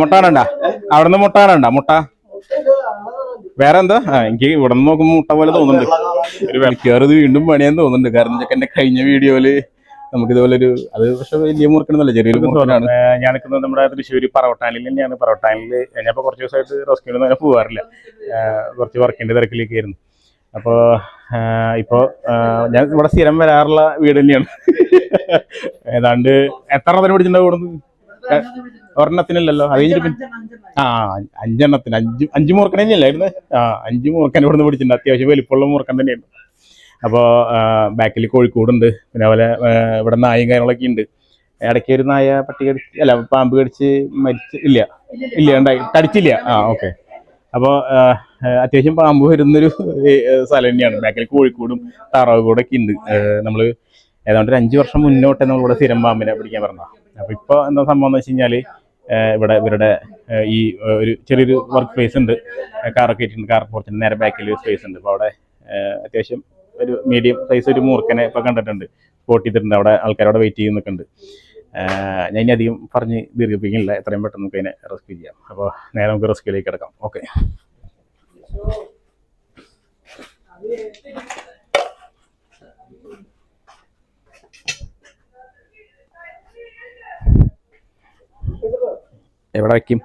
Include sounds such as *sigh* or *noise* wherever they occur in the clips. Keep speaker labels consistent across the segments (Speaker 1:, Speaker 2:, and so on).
Speaker 1: മുട്ടാനണ്ട വേണ്ട അവിടെ നിന്ന് മുട്ട വേറെ എന്താ എനിക്ക് ഇവിടെ നിന്ന് നോക്കുമ്പോ മുട്ട പോലെ തോന്നുന്നുണ്ട്. ഒരു വിളക്കേറത് വീണ്ടും പണിയാന്ന് തോന്നുന്നുണ്ട്. കാരണം ചെക്കന്റെ കഴിഞ്ഞ വീഡിയോയിൽ നമുക്ക് ഇതുപോലെ ഒരു അത് പക്ഷെ വലിയ മുറുക്കണമെന്നല്ല ചെറിയൊരു മുറുക്കനാണ്
Speaker 2: ഞാൻ നിൽക്കുന്നത് നമ്മുടെ തൃശ്ശൂർ പറവട്ടാനിൽ തന്നെയാണ്. പറവട്ടാനിൽ ഞാനിപ്പോൾ കുറച്ച് ദിവസമായിട്ട് റെസ്ക്യൂവിന് അങ്ങനെ പോകാറില്ല കുറച്ച് വർക്കിന്റെ തിരക്കിലേക്ക് ആയിരുന്നു. അപ്പോൾ ഇപ്പോൾ ഞാൻ ഇവിടെ സ്ഥിരം വരാറുള്ള വീട് തന്നെയാണ്. ഏതാണ്ട് എത്ര എണ്ണത്തിന് പിടിച്ചിട്ടുണ്ടാവും നിന്ന് ഒരെണ്ണത്തിനല്ലല്ലോ? അത് കഴിഞ്ഞിട്ട് ആ അഞ്ചെണ്ണത്തിന്. അഞ്ച് അഞ്ച് മൂർക്കൻ തന്നെയല്ലായിരുന്നു ആ അഞ്ച് മൂർക്കൻ ഇവിടെ നിന്ന് പിടിച്ചിട്ടുണ്ട്. അത്യാവശ്യം വലിപ്പമുള്ള മൂർക്കൻ തന്നെയാണ് അപ്പോൾ ബാക്കിൽ കോഴിക്കോടുണ്ട്. പിന്നെ അതുപോലെ ഇവിടെ നായും കാര്യങ്ങളൊക്കെ ഉണ്ട്. ഇടയ്ക്ക് ഒരു നായ പട്ടി കടിച്ച് അല്ല പാമ്പ് കടിച്ച് മരിച്ച് ഇല്ല. ഇല്ല ഉണ്ടായി. കടിച്ചില്ല ആ ഓക്കെ. അപ്പോൾ അത്യാവശ്യം പാമ്പ് വരുന്നൊരു സ്ഥലം തന്നെയാണ്. ബാക്കിൽ കോഴിക്കോടും താറാവുകൂടെ ഒക്കെ ഉണ്ട്. നമ്മൾ ഏതാണ്ട് ഒരു അഞ്ച് വർഷം മുന്നോട്ടേ നമ്മളിവിടെ സ്ഥിരം പാമ്പിനെ പിടിക്കാൻ പറഞ്ഞതാണ് അപ്പോൾ ഇപ്പോൾ എന്താ സംഭവം എന്ന് വെച്ച് കഴിഞ്ഞാൽ ഇവിടെ ഇവരുടെ ഈ ഒരു ചെറിയൊരു വർക്ക് സ്പേസ് ഉണ്ട്. കാറൊക്കെ ഇട്ടിട്ടുണ്ട് കാർ പോർച്ചിന്റെ നേരെ ബാക്കിൽ ഒരു സ്പേസ് ഉണ്ട്. അപ്പോൾ അവിടെ അത്യാവശ്യം ഒരു മീഡിയം സൈസ് ഒരു മൂർക്കനെ ഇപ്പോൾ കണ്ടിട്ടുണ്ട്. സ്പോട്ട് ചെയ്തിട്ടുണ്ട്. അവിടെ ആൾക്കാരവിടെ വെയിറ്റ് ചെയ്ത് നിൽക്കുന്നുണ്ട് ഞാൻ ഇനി അധികം പറഞ്ഞ് ദീർഘിപ്പിക്കുന്നില്ല. എത്രയും പെട്ടെന്ന് നമുക്ക് അതിനെ റെസ്ക്യൂ ചെയ്യാം. അപ്പോൾ നേരെ നമുക്ക് റെസ്ക്യൂലേക്ക് കിടക്കാം. ഓക്കെ എവിടെ വെക്കും?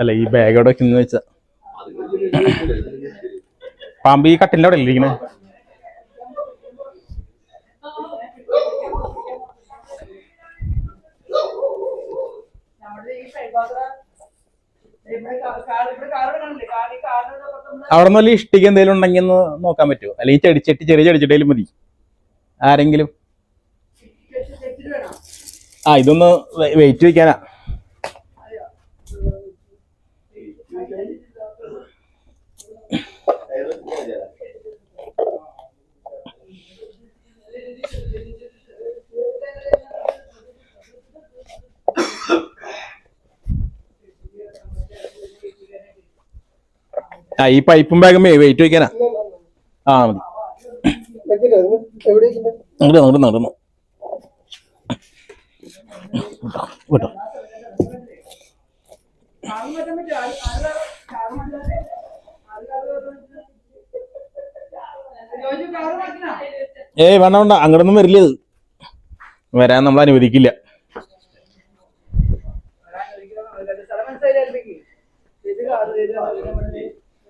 Speaker 2: അല്ല ഈ ബാഗ് എവിടെ വെക്കുന്ന വെച്ചാ പാമ്പ് ഈ കട്ടിലിന്റെ അവിടെ ഇരിക്കണേ? അവിടെ നിന്ന് വല്ല ഇഷ്ടിക എന്തെങ്കിലും ഉണ്ടെങ്കിൽ ഒന്ന് നോക്കാൻ പറ്റുമോ? അല്ലെങ്കിൽ ചെടിച്ചെട്ടി ചെറിയ ചെടിച്ചട്ടിയിൽ മതി. ആരെങ്കിലും? ആ ഇതൊന്ന് വെയിറ്റ് വെക്കാനാ. ആ ഈ പൈപ്പും ബാഗും വെയിറ്റ് വയ്ക്കാനാ ആ മതി. നടന്നു നടന്നു നടന്നു. വിട്ടോ. ഏയ് വേണ്ട വേണ്ട. അങ്ങോട്ടൊന്നും വരില്ല ഇത്. വരാൻ നമ്മൾ അനുവദിക്കില്ല.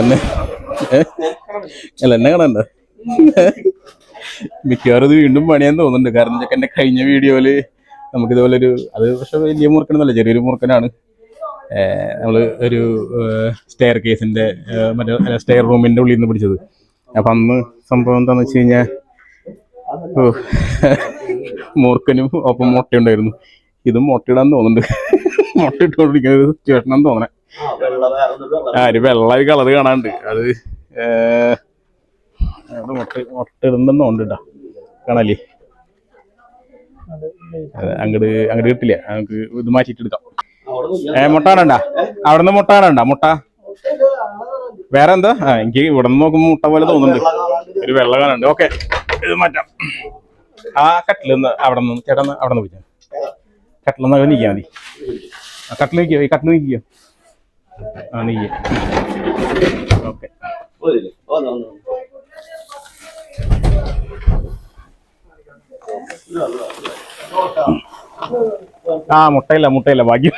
Speaker 1: എന്നെ ഏ? അല്ല എന്നെ കാണാൻ മിക്കവാറും ഇത് വീണ്ടും പണിയാൻ തോന്നുന്നുണ്ട്. കാരണം ചെക്കന്റെ കഴിഞ്ഞ വീഡിയോയിൽ നമുക്ക് ഇതുപോലെ ഒരു അത് പക്ഷെ വലിയ മുറുക്കനൊന്നല്ല ചെറിയൊരു മുറുക്കനാണ് നമ്മൾ ഒരു സ്റ്റെയർ കേസിന്റെ മറ്റേ സ്റ്റെയർ റൂമിന്റെ ഉള്ളിൽ നിന്ന് പിടിച്ചത്. അപ്പൊ അന്ന് സംഭവം എന്താന്ന് വെച്ച് കഴിഞ്ഞാൽ മൂർക്കനും ഒപ്പം മുട്ടയുണ്ടായിരുന്നു. ഇതും മുട്ടയിടാൻ തോന്നുന്നുണ്ട്. മുട്ട ഇട്ടുകൊണ്ടിരിക്കുന്ന ഒരു സിറ്റുവേഷൻ ആണെന്ന് തോന്നണേ. ആ ഒരു വെള്ള ഒരു കളർ കാണാണ്ട്. അത് അത് മുട്ട മുട്ട ഇടണ്ടെന്ന് തോന്നുന്നുണ്ട് കാണാല്ലേ? അങ്ങോട്ട് അങ്ങട് അങ്ങട് കിട്ടില്ല. നമുക്ക് ഇത് മാറ്റിയിട്ട് എടുക്കാം. ഏ മുട്ട അവിടുന്ന് അവിടെ മുട്ട? വേറെ എന്താ എനിക്ക് ഇവിടെ നിന്ന് നോക്കുമ്പോ മുട്ട പോലെ തോന്നുന്നുണ്ട്. ഒരു വെള്ള കാണുന്നുണ്ട് ഓക്കെ ഇത് മാറ്റാം. ആ കട്ടിൽ നിന്ന് അവിടെ നിന്ന് ചേട്ടന്ന് അവിടെ നിന്ന് വിളിക്കാം കട്ടിൽ നിന്ന് നീക്കിയാ മതി. ആ കട്ടിൽ നിൽക്കിയോ ഈ കട്ടിൽ നിൽക്കിയോ ആ നീക്കിയ ഓക്കെ. ആ മുട്ടയില്ല മുട്ടയില്ല. ബാക്കി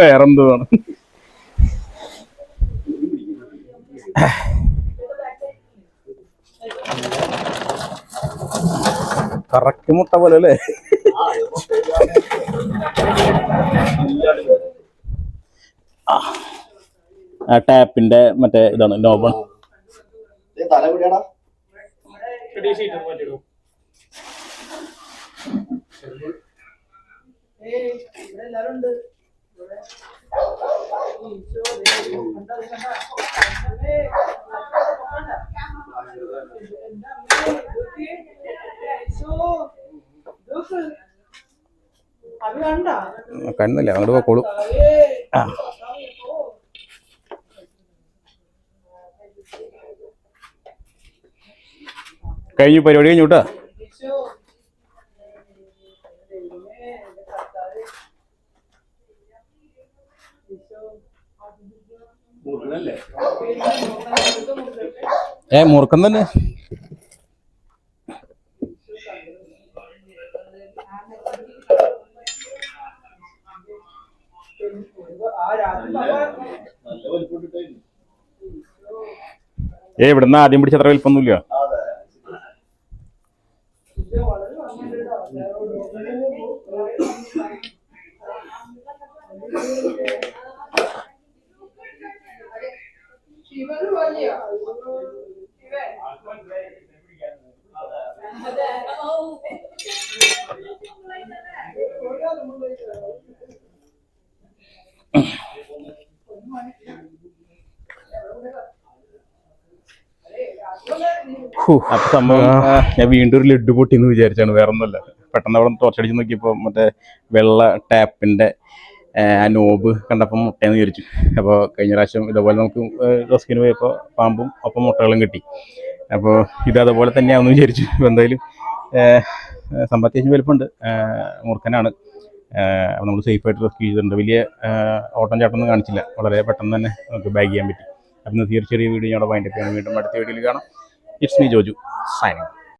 Speaker 1: വേറെന്തോ വേണം കറക്റ്റ് മുട്ട പോലെ അല്ലേ?
Speaker 2: ആ ടാപ്പിന്റെ മറ്റേ ഇതാണ് നോബൺ.
Speaker 3: കണ്ട
Speaker 1: കണ്ണില്ല അങ്ങോട്ട് പോക്കോളൂ കഴിഞ്ഞു പരിപാടി കഴിഞ്ഞു കേട്ടോ? ഏ മുറുക്കം തന്നെ. ഏ ഇവിടുന്ന് ആദ്യം പിടിച്ച അത്ര വലിപ്പൊന്നുമില്ല
Speaker 4: Thank *laughs*
Speaker 3: ശിവന്
Speaker 1: അപ്പൊ സംഭവം ഞാൻ വീണ്ടും ഒരു ലഡു പൊട്ടി എന്ന് വിചാരിച്ചാണ്. വേറെ ഒന്നുമല്ല പെട്ടെന്ന് അവിടെ ടോർച്ചടിച്ച് നോക്കിയപ്പോ മറ്റേ വെള്ള ടാപ്പിന്റെ ആ നോബ് കണ്ടപ്പം മുട്ടയെന്ന് വിചാരിച്ചു. അപ്പോൾ കഴിഞ്ഞ പ്രാവശ്യം ഇതേപോലെ നമുക്ക് റെസ്ക്യൂന് പോയപ്പോൾ പാമ്പും ഒപ്പം മുട്ടകളും കിട്ടി. അപ്പോൾ ഇത് അതുപോലെ തന്നെയാണെന്ന് വിചാരിച്ചു. എന്തായാലും അത്യാവശ്യം വലുപ്പമുണ്ട്. മുറുക്കനാണ് അപ്പോൾ നമ്മൾ സേഫായിട്ട് റെസ്ക്യൂ ചെയ്തിട്ടുണ്ട്. വലിയ ഓട്ടം ചാട്ടമൊന്നും കാണിച്ചില്ല. വളരെ പെട്ടെന്ന് തന്നെ നമുക്ക് ബാഗ് ചെയ്യാൻ പറ്റി. അപ്പം തീർച്ചയായും വീഡിയോ ഞങ്ങളുടെ വൈൻഡപ്പ് ചെയ്യണം വീണ്ടും അടുത്ത വീഡിയോയിൽ കാണാം. It's me Joju signing